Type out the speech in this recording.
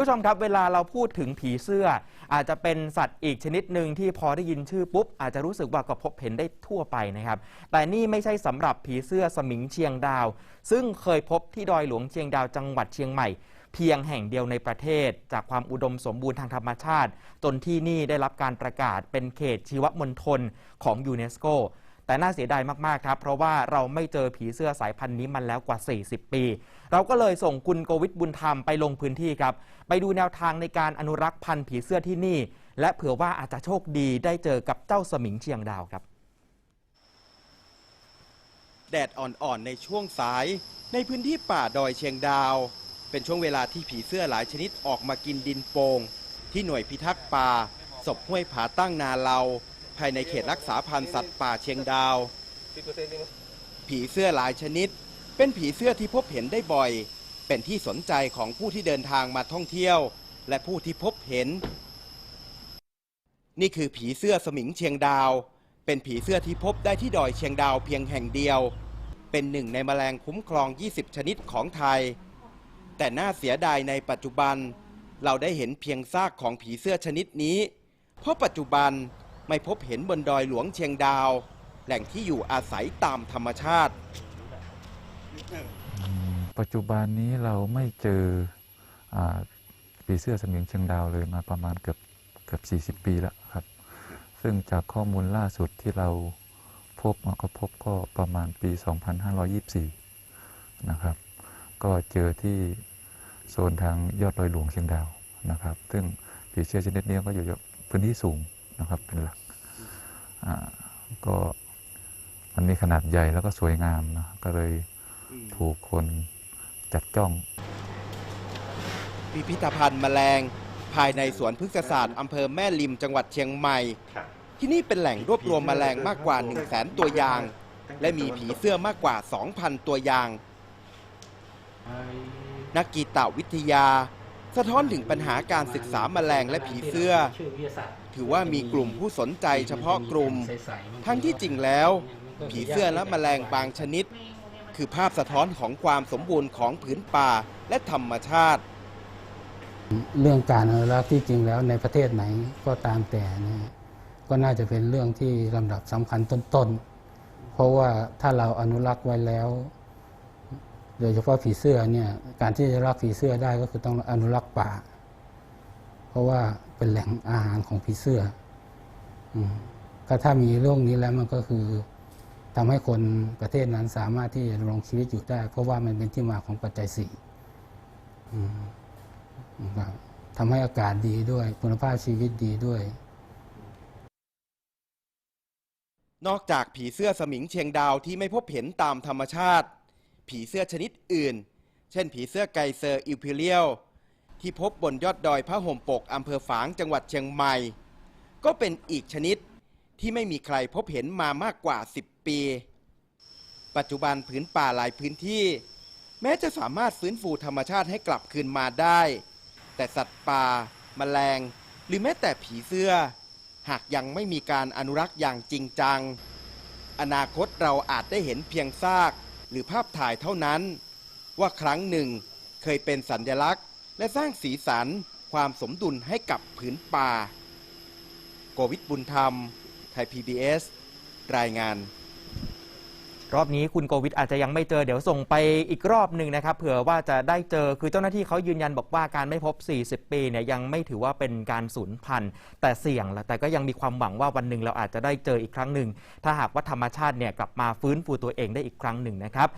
ผู้ชมครับเวลาเราพูดถึงผีเสื้อ อาจจะเป็นสัตว์อีกชนิดหนึ่งที่พอได้ยินชื่อปุ๊บ อาจจะรู้สึกว่าก็พบเห็นได้ทั่วไปนะครับ แต่นี่ไม่ใช่สำหรับผีเสื้อสมิงเชียงดาว ซึ่งเคยพบที่ดอยหลวงเชียงดาวจังหวัดเชียงใหม่ เพียงแห่งเดียวในประเทศ จากความอุดมสมบูรณ์ทางธรรมชาติ จนที่นี่ได้รับการประกาศเป็นเขตชีวมณฑลของยูเนสโก แต่น่าเสียดายมากๆครับ เพราะว่าเราไม่เจอผีเสื้อสายพันธุ์นี้มันแล้วกว่า 40 ปี เราก็เลยส่งคุณโกวิทบุญธรรมไปลงพื้นที่ครับ ไปดูแนวทางในการอนุรักษ์พันธุ์ผีเสื้อที่นี่ และเผื่อว่าอาจจะโชคดีได้เจอกับเจ้าสมิงเชียงดาวครับ แดดอ่อนๆในช่วงสาย ในพื้นที่ป่าดอยเชียงดาว เป็นช่วงเวลาที่ผีเสื้อหลายชนิดออกมากินดินโปงที่หน่วยพิทักษ์ป่าศพห้วยผาตั้งนาเลา ภายในเขตรักษาพันธุ์สัตว์ป่าเชียงดาว ผีเสื้อหลายชนิด เป็นผีเสื้อที่พบเห็นได้บ่อย เป็นที่สนใจของผู้ที่เดินทางมาท่องเที่ยว และผู้ที่พบเห็น นี่คือผีเสื้อสมิงเชียงดาว เป็นผีเสื้อที่พบได้ที่ดอยเชียงดาวเพียงแห่งเดียว เป็นหนึ่งในแมลงคุ้มครอง 20 ชนิดของไทย แต่น่าเสียดายในปัจจุบัน เราได้เห็นเพียงซากของผีเสื้อชนิดนี้ เพราะปัจจุบัน ไม่พบเห็นบนดอยหลวงเชียงดาว แหล่งที่อยู่อาศัยตามธรรมชาติ ปัจจุบันนี้เราไม่เจอปีเสื้อสมิงเชียงดาวเลยมาประมาณเกือบเกือบ40 ปีแล้วครับ ซึ่งจากข้อมูลล่าสุดที่เราพบมาก็พบก็ประมาณปี 2524 นะครับ ก็เจอที่โซนทางยอดดอยหลวงเชียงดาวนะครับ ซึ่งผีเสื้อชนิดนี้ก็อยู่พื้นที่สูง นะครับ เป็นหลักอ่าก็มันมีขนาดใหญ่แล้วก็สวยงามนะก็เลยถูกคนจัดจ้อง พิพิธภัณฑ์แมลง ภายในสวนพฤกษศาสตร์อำเภอแม่ริมจังหวัดเชียงใหม่ ที่นี่เป็นแหล่งรวบรวมแมลงมากกว่า 1 0 0 0 0แสนตัวอย่าง และมีผีเสื้อมากกว่า 2,000 ตัวอย่าง นักกีตวิทยา สะท้อนถึงปัญหาการศึกษาแมลงและผีเสื้อ ถือว่ามีกลุ่มผู้สนใจเฉพาะกลุ่ม ทั้งที่จริงแล้ว ผีเสื้อและแมลงบางชนิด คือภาพสะท้อนของความสมบูรณ์ของผืนป่าและธรรมชาติ เรื่องการอนุรักษ์ที่จริงแล้วในประเทศไหนก็ตามแต่นะก็น่าจะเป็นเรื่องที่ลำดับสำคัญต้นๆ เพราะว่าถ้าเราอนุรักษ์ไว้แล้ว โดยเฉพาะผีเสื้อเนี่ยการที่จะรักผีเสื้อได้ก็คือต้องอนุรักษ์ป่า เพราะว่าเป็นแหล่งอาหารของผีเสื้ออก็ถ้ามีโรคนี้แล้วมันก็คือทำให้คนประเทศนั้นสามารถที่จะดำรงชีวิตอยู่ได้ เพราะว่ามันเป็นที่มาของปัจจัยสี่ทำให้อากาศดีด้วย คุณภาพชีวิตดีด้วย นอกจากผีเสื้อสมิงเชียงดาวที่ไม่พบเห็นตามธรรมชาติ ผีเสื้อชนิดอื่น เช่น ผีเสื้อไกเซอร์อิวพิเลียลที่พบบนยอดดอยพระห่มปกอำเภอฝางจังหวัดเชียงใหม่ ก็เป็นอีกชนิดที่ไม่มีใครพบเห็นมามากกว่า 10 ปี ปัจจุบันผืนป่าหลายพื้นที่ แม้จะสามารถฟื้นฟูธรรมชาติให้กลับคืนมาได้ แต่สัตว์ป่าแมลง หรือแม้แต่ผีเสื้อ หากยังไม่มีการอนุรักษ์อย่างจริงจัง อนาคตเราอาจได้เห็นเพียงซาก หรือภาพถ่ายเท่านั้น ว่าครั้งหนึ่งเคยเป็นสัญลักษณ์ และสร้างสีสันความสมดุลให้กับผืนป่า โกวิทบุญธรรม ไทย PBS รายงาน รอบนี้คุณโกวิทอาจจะยังไม่เจอเดี๋ยวส่งไปอีกรอบหนึ่งนะครับเผื่อว่าจะได้เจอคือเจ้าหน้าที่เขายืนยันบอกว่าการไม่พบ 40 ปีเนี่ยยังไม่ถือว่าเป็นการสูญพันธุ์แต่เสี่ยงแหละแต่ก็ยังมีความหวังว่าวันหนึ่งเราอาจจะได้เจออีกครั้งหนึ่งถ้าหากว่าธรรมชาติเนี่ยกลับมาฟื้นฟูตัวเองได้อีกครั้งหนึ่งนะครับ